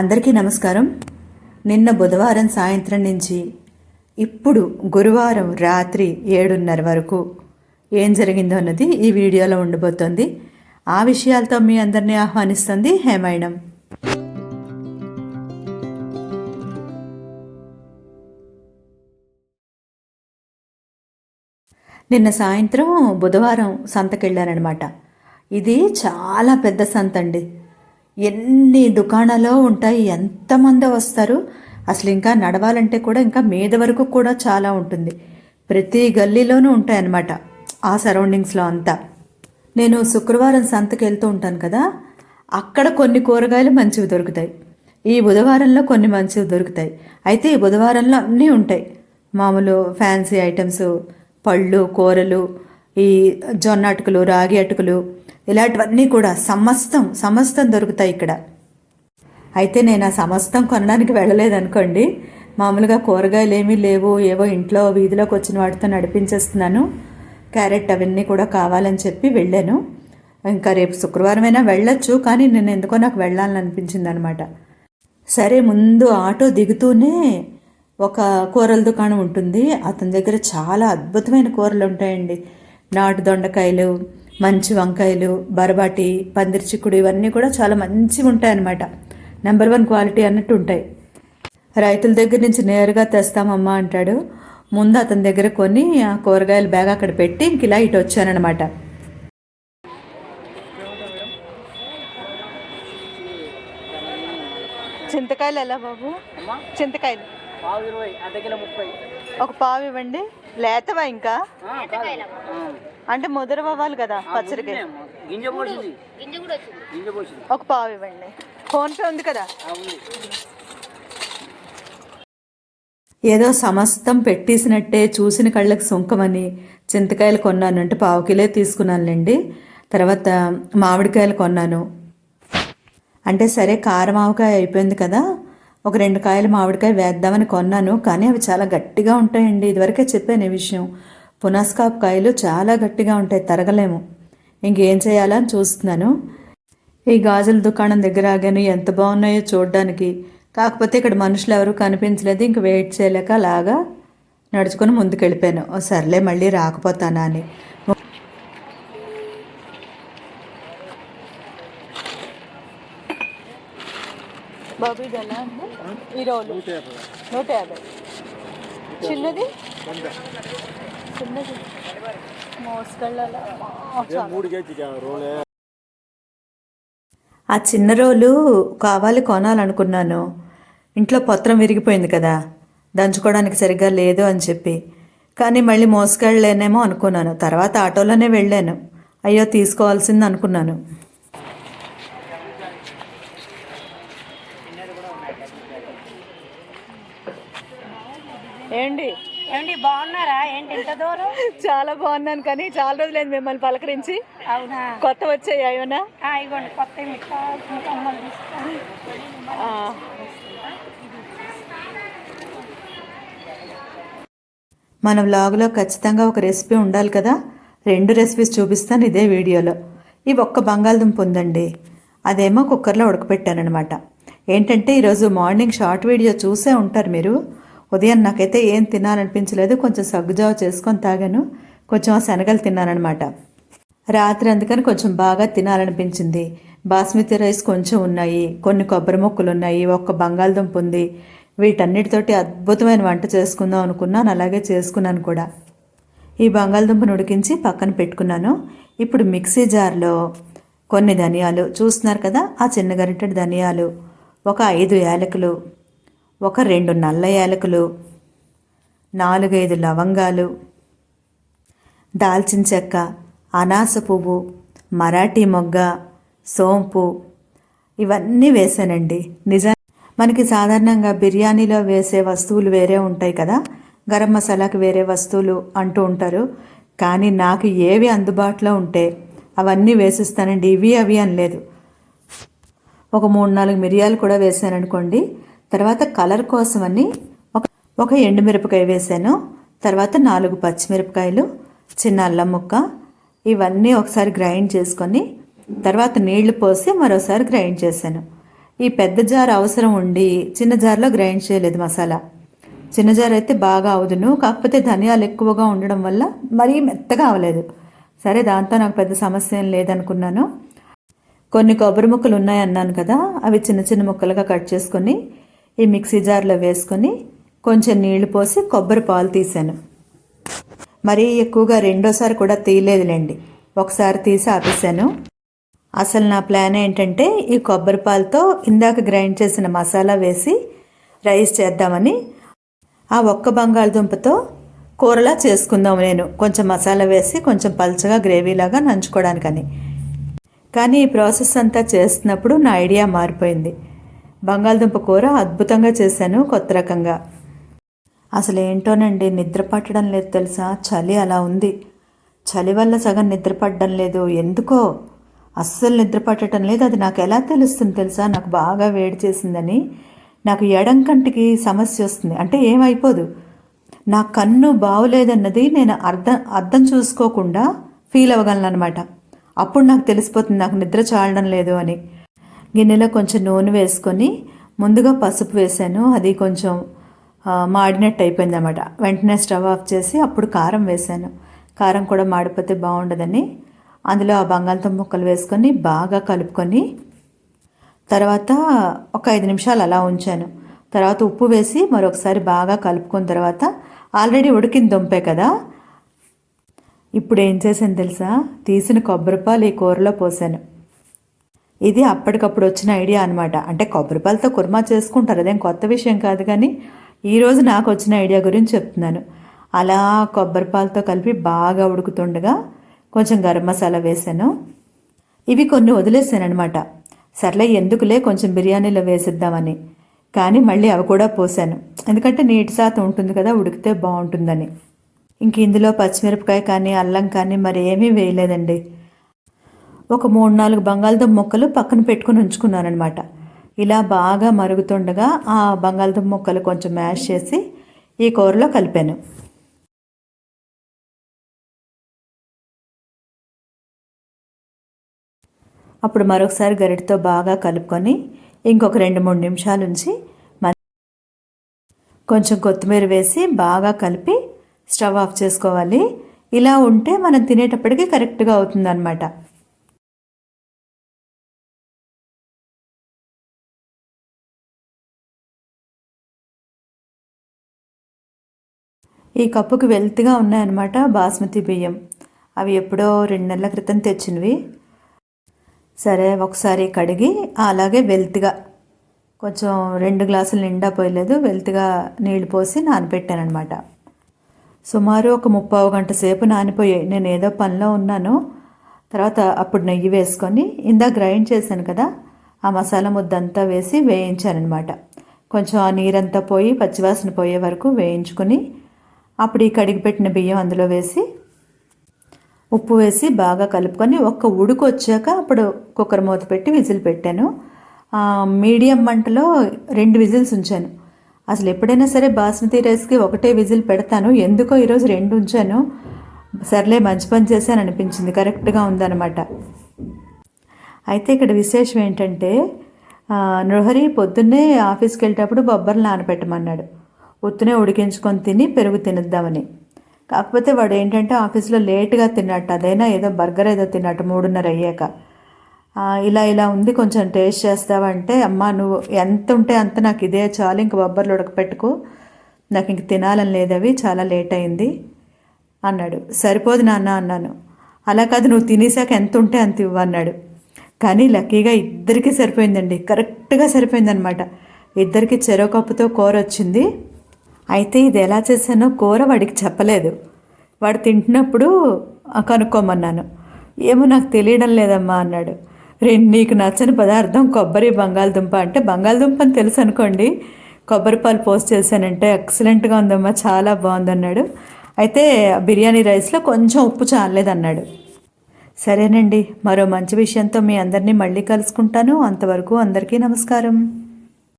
అందరికీ నమస్కారం. నిన్న బుధవారం సాయంత్రం నుంచి ఇప్పుడు గురువారం రాత్రి ఏడున్నర వరకు ఏం జరిగిందో అన్నది ఈ వీడియోలో ఉండబోతోంది. ఆ విషయాలతో మీ అందరినీ ఆహ్వానిస్తుంది హేమాయణం నిన్న సాయంత్రం బుధవారం సంతకెళ్ళానమాట ఇది చాలా పెద్ద సంత అండి ఎన్ని దుకాణాలు ఉంటాయి ఎంతమంది వస్తారు. అసలు ఇంకా నడవాలంటే కూడా ఇంకా మీద వరకు కూడా చాలా ఉంటుంది. ప్రతి గల్లీలోనూ ఉంటాయన్నమాట ఆ సరౌండింగ్స్లో అంతా. నేను శుక్రవారం సంతకి వెళ్తూ ఉంటాను కదా అక్కడ కొన్ని కూరగాయలు మంచివి దొరుకుతాయి. ఈ బుధవారంలో కొన్ని మంచివి దొరుకుతాయి. అయితే ఈ బుధవారంలో అన్నీ ఉంటాయి. మామూలు ఫ్యాన్సీ ఐటమ్స్ పళ్ళు కూరలు ఈ జొన్న అటుకులు రాగి అటుకులు ఇలాంటివన్నీ కూడా సమస్తం సమస్తం దొరుకుతాయి ఇక్కడ. అయితే నేను ఆ సమస్తం కొనడానికి వెళ్ళలేదనుకోండి. మామూలుగా కూరగాయలు ఏమీ లేవు ఏవో ఇంట్లో వీధిలోకి వచ్చిన వాటితో నడిపించేస్తున్నాను. క్యారెట్ అవన్నీ కూడా కావాలని చెప్పి వెళ్ళాను. ఇంకా రేపు శుక్రవారమైనా వెళ్ళొచ్చు కానీ నేను ఎందుకో నాకు వెళ్ళాలని అనిపించింది అనమాట సరే ముందు ఆటో దిగుతూనే ఒక కూరల దుకాణం ఉంటుంది. అతని దగ్గర చాలా అద్భుతమైన కూరలు ఉంటాయండి. నాటు దొండకాయలు మంచి వంకాయలు బరబాటి పందిరి చిక్కుడు ఇవన్నీ కూడా చాలా మంచిగా ఉంటాయి అన్నమాట నెంబర్ వన్ క్వాలిటీ అన్నట్టు ఉంటాయి. రైతుల దగ్గర నుంచి నేరుగా తెస్తామమ్మా అంటాడు. ముందు అతని దగ్గర కొని ఆ కూరగాయల బ్యాగ్ అక్కడ పెట్టి ఇంక ఇలా ఇటు వచ్చానమాట చింతకాయలు ఎలా బాబు? చింతకాయలు. ఒక పావు ఇవ్వండి. లేతవా ఇంకా. అంటే ముదర అవ్వాలి కదా. పచ్చడికి ఉందేమో. గింజ పోసింది. గింజ పోసింది. ఒక పావు ఇవ్వండి. ఫోన్పే ఉంది కదా? ఆ, ఉంది. ఏదో సమస్తం పెట్టేసినట్టే చూసిన కళ్ళకి సుంకమని చింతకాయలు కొన్నాను అంటే పావు కిలో తీసుకున్నానులేండి. తర్వాత మామిడికాయలు కొన్నాను. అంటే సరే కారం ఆవకాయ అయిపోయింది కదా? ఒక రెండు కాయలు మామిడికాయ వేద్దామని కొన్నాను కానీ అవి చాలా గట్టిగా ఉంటాయండి. ఇదివరకే చెప్పాను ఈ విషయం. పునాస్కాప్ కాయలు చాలా గట్టిగా ఉంటాయి తరగలేము. ఇంకేం చేయాలా అని చూస్తున్నాను. ఈ గాజుల దుకాణం దగ్గర ఆగాను ఎంత బాగున్నాయో చూడడానికి. కాకపోతే ఇక్కడ మనుషులు ఎవరు కనిపించలేదు ఇంక వెయిట్ చేయలేక అలాగా నడుచుకొని ముందుకు వెళ్ళిపోయాను సర్లే మళ్ళీ రాకపోతానా అని. బాబు ఎలా ఈ నూట యాభై. చిన్నది? చిన్నది. ఆ చిన్న రోలు కావాలి కొనాలనుకున్నాను. ఇంట్లో పత్రం విరిగిపోయింది కదా. దంచుకోవడానికి సరిగ్గా లేదు అని చెప్పి. కానీ మళ్ళీ మోసుకెళ్ళలేనేమో అనుకున్నాను. తర్వాత ఆటోలోనే వెళ్ళాను. అయ్యో తీసుకోవాల్సింది అనుకున్నాను. ఏంటి? ఏమండి బాగున్నారా? ఏంటి ఇంత దూరం? చాలా బాగున్నాను కానీ చాలా రోజులైంది మిమ్మల్ని పలకరించి. అవునా? కొత్త వచ్చాయి అయ్యోనా ఆ, ఇవ్వండి కొత్త మన వ్లాగ్లో ఖచ్చితంగా ఒక రెసిపీ ఉండాలి కదా? రెండు రెసిపీస్ చూపిస్తాను ఇదే వీడియోలో. ఇవి ఒక్క బంగాళదుంప ఉందండి. అదేమో కుక్కర్లో ఉడకపెట్టానమాట ఏంటంటే ఈరోజు మార్నింగ్ షార్ట్ వీడియో చూసే ఉంటారు మీరు. ఉదయం నాకైతే ఏం తినాలనిపించలేదు కొంచెం సగ్గుజావ చేసుకొని తాగాను. కొంచెం ఆ శనగలు తిన్నానమాట రాత్రి అందుకని కొంచెం బాగా తినాలనిపించింది. బాస్మతి రైస్ కొంచెం ఉన్నాయి కొన్ని కొబ్బరి ముక్కలు ఉన్నాయి ఒక్క బంగాళదుంప ఉంది. వీటన్నిటితోటి అద్భుతమైన వంట చేసుకుందాం అనుకున్నాను అలాగే చేసుకున్నాను కూడా. ఈ బంగాళదుంపను ఉడికించి పక్కన పెట్టుకున్నాను. ఇప్పుడు మిక్సీ జార్లో కొన్ని ధనియాలు చూస్తున్నారు కదా ఆ చిన్న గరిటెడు ధనియాలు ఒక ఐదు యాలకులు ఒక రెండు నల్ల యాలకులు నాలుగైదు లవంగాలు దాల్చిన చెక్క అనాస పువ్వు మరాఠీ మొగ్గ సోంపు ఇవన్నీ వేసానండి. నిజా మనకి సాధారణంగా బిర్యానీలో వేసే వస్తువులు వేరే ఉంటాయి కదా? గరం మసాలాకి వేరే వస్తువులు అంటూ ఉంటారు. కానీ నాకు ఏవి అందుబాటులో ఉంటే అవన్నీ వేసిస్తానండి. ఇవి అవి అనలేదు. ఒక మూడు నాలుగు మిరియాలు కూడా వేసాను అనుకోండి తర్వాత కలర్ కోసమని ఒక ఒక ఎండుమిరపకాయ వేసాను. తర్వాత నాలుగు పచ్చిమిరపకాయలు చిన్న అల్లం ముక్క ఇవన్నీ ఒకసారి గ్రైండ్ చేసుకొని తర్వాత నీళ్ళు పోసి మరోసారి గ్రైండ్ చేశాను. ఈ పెద్ద జార్ అవసరం ఉండి చిన్న జార్లో గ్రైండ్ చేయలేదు మసాలా. చిన్న జార్ అయితే బాగా అవుదును కాకపోతే ధనియాలు ఎక్కువగా ఉండడం వల్ల మరీ మెత్తగా అవలేదు. సరే దాంతో నాకు పెద్ద సమస్య ఏం లేదనుకున్నాను. కొన్ని కొబ్బరి ముక్కలు ఉన్నాయన్నాను కదా అవి చిన్న చిన్న ముక్కలుగా కట్ చేసుకొని ఈ మిక్సీ జార్లో వేసుకొని కొంచెం నీళ్ళు పోసి కొబ్బరి పాలు తీసాను. మరీ ఎక్కువగా రెండోసారి కూడా తీయలేదులేండి. ఒకసారి తీసి ఆపేసాను. అసలు నా ప్లాన్ ఏంటంటే ఈ కొబ్బరి పాలతో ఇందాక గ్రైండ్ చేసిన మసాలా వేసి రైస్ చేద్దామని ఆ ఒక్క బంగాళదుంపతో కూరలా చేసుకుందాం నేను. కొంచెం మసాలా వేసి కొంచెం పల్చగా గ్రేవీలాగా నంచుకోవడానికని. కానీ ఈ ప్రాసెస్ అంతా చేస్తున్నప్పుడు నా ఐడియా మారిపోయింది. బంగాళదుంప కూర అద్భుతంగా చేశాను కొత్త రకంగా. అసలు ఏంటోనండి నిద్ర పట్టడం లేదు తెలుసా? చలి అలా ఉంది. చలి వల్ల సగం నిద్ర పట్టడం లేదు. ఎందుకో? అస్సలు నిద్ర పట్టడం లేదు. అది నాకు ఎలా తెలుస్తుంది తెలుసా? నాకు బాగా వేడి చేసిందని. నాకు ఎడం కంటికి సమస్య వస్తుంది. అంటే ఏమైపోదు? నా కన్ను బాగులేదన్నది నేను అర్థం అర్థం చూసుకోకుండా ఫీల్ అవ్వగలను అనమాట అప్పుడు నాకు తెలిసిపోతుంది నాకు నిద్ర చాలడం లేదు అని. గిన్నెలో కొంచెం నూనె వేసుకొని ముందుగా పసుపు వేసాను. అది కొంచెం మాడినట్టు అయిపోయింది అనమాట వెంటనే స్టవ్ ఆఫ్ చేసి అప్పుడు కారం వేసాను. కారం కూడా మాడిపోతే బాగుండదని. అందులో ఆ బంగాళదుంప ముక్కలు వేసుకొని బాగా కలుపుకొని తర్వాత ఒక ఐదు నిమిషాలు అలా ఉంచాను. తర్వాత ఉప్పు వేసి మరొకసారి బాగా కలుపుకున్న తర్వాత ఆల్రెడీ ఉడికిన దుంపే కదా. ఇప్పుడు ఏం చేశాను తెలుసా? తీసిన కొబ్బరిపాలు ఈ కూరలో పోసాను. ఇది అప్పటికప్పుడు వచ్చిన ఐడియా అనమాట అంటే కొబ్బరిపాలతో కుర్మా చేసుకుంటారు. అదేం కొత్త విషయం కాదు కానీ ఈరోజు నాకు వచ్చిన ఐడియా గురించి చెప్తున్నాను. అలా కొబ్బరిపాలతో కలిపి బాగా ఉడుకుతుండగా కొంచెం గరం మసాలా వేసాను. ఇవి కొన్ని వదిలేసాను అనమాట సర్లే ఎందుకులే కొంచెం బిర్యానీలో వేసిద్దామని. కానీ మళ్ళీ అవి కూడా పోసాను. ఎందుకంటే నీటి శాతం ఉంటుంది కదా ఉడికితే బాగుంటుందని. ఇంక ఇందులో పచ్చిమిరపకాయ కానీ అల్లం కానీ మరి ఏమీ వేయలేదండి. ఒక మూడు నాలుగు బంగాళదుంప ముక్కలు పక్కన పెట్టుకుని ఉంచుకున్నానమాట ఇలా బాగా మరుగుతుండగా ఆ బంగాళదుంప ముక్కలు కొంచెం మ్యాష్ చేసి ఈ కూరలో కలిపాను. అప్పుడు మరొకసారి గరిటతో బాగా కలుపుకొని ఇంకొక రెండు మూడు నిమిషాలు ఉంచి కొంచెం కొత్తిమీర వేసి బాగా కలిపి స్టవ్ ఆఫ్ చేసుకోవాలి. ఇలా ఉంటే మనం తినేటప్పటికి కరెక్ట్గా అవుతుందన్నమాట. ఈ కప్పుకు వెల్త్గా ఉన్నాయన్నమాట బాస్మతి బియ్యం. అవి ఎప్పుడో రెండు నెలల క్రితం తెచ్చినవి. సరే ఒకసారి కడిగి అలాగే వెల్త్గా కొంచెం రెండు గ్లాసులు నిండా పోయలేదు వెల్త్గా నీళ్ళు పోసి నానబెట్టానమాట సుమారు ఒక ముప్పావు గంట సేపు నానిపోయాయి. నేను ఏదో పనిలో ఉన్నాను. తర్వాత అప్పుడు నెయ్యి వేసుకొని ఇందా గ్రైండ్ చేశాను కదా ఆ మసాలా ముద్దంతా వేసి వేయించానమాట కొంచెం ఆ నీరంతా పోయి పచ్చివాసన పోయే వరకు వేయించుకొని అప్పుడు ఈ కడిగిపెట్టిన బియ్యం అందులో వేసి ఉప్పు వేసి బాగా కలుపుకొని ఒక్క ఉడుకు వచ్చాక అప్పుడు కుక్కర్ మూత పెట్టి విజిల్ పెట్టాను. మీడియం మంటలో రెండు విజిల్స్ ఉంచాను. అసలు ఎప్పుడైనా సరే బాస్మతి రైస్కి ఒకటే విజిల్ పెడతాను. ఎందుకో ఈరోజు రెండు ఉంచాను. సర్లే మంచి పని చేశాను అనిపించింది. కరెక్ట్గా ఉందన్నమాట. అయితే ఇక్కడ విశేషం ఏంటంటే నృహరి పొద్దున్నే ఆఫీస్కి వెళ్ళేటప్పుడు బొబ్బర్లు నానబెట్టమన్నాడు. ఉత్తునే ఉడికించుకొని తిని పెరుగు తినిద్దామని. కాకపోతే వాడు ఏంటంటే ఆఫీస్లో లేట్గా తిన్నట్టు అదైనా ఏదో బర్గర్ ఏదో తిన్నట్టు మూడున్నర అయ్యాక. ఇలా ఇలా ఉంది కొంచెం టేస్ట్ చేస్తావంటే అమ్మా నువ్వు ఎంత ఉంటే అంత నాకు ఇదే చాలు ఇంక బొబ్బర్లు ఉడకపెట్టుకో. నాకు ఇంక తినాలని లేదవి చాలా లేట్ అయింది అన్నాడు. సరిపోదు నాన్న అన్నాను. అలా కాదు నువ్వు తినేసాక ఎంత ఉంటే అంత ఇవ్వు అన్నాడు. కానీ లక్కీగా ఇద్దరికీ సరిపోయిందండి కరెక్ట్గా సరిపోయిందనమాట ఇద్దరికి చెరో కప్పుతో కూర వచ్చింది అయితే ఇది ఎలా చేశానో కూర వాడికి చెప్పలేదు. వాడు తింటున్నప్పుడు కనుక్కోమన్నాను. ఏమో నాకు తెలియడం లేదమ్మా అన్నాడు. రెండు నీకు నచ్చని పదార్థం కొబ్బరి బంగాళదుంప అంటే బంగాళదుంప అని తెలుసు అనుకోండి. కొబ్బరి పాలు పోస్ట్ చేశానంటే ఎక్సలెంట్గా ఉందమ్మా చాలా బాగుందన్నాడు. అయితే బిర్యానీ రైస్లో కొంచెం ఉప్పు చాలలేదన్నాడు. సరేనండి మరో మంచి విషయంతో మీ అందరినీ మళ్ళీ కలుసుకుంటాను. అంతవరకు అందరికీ నమస్కారం.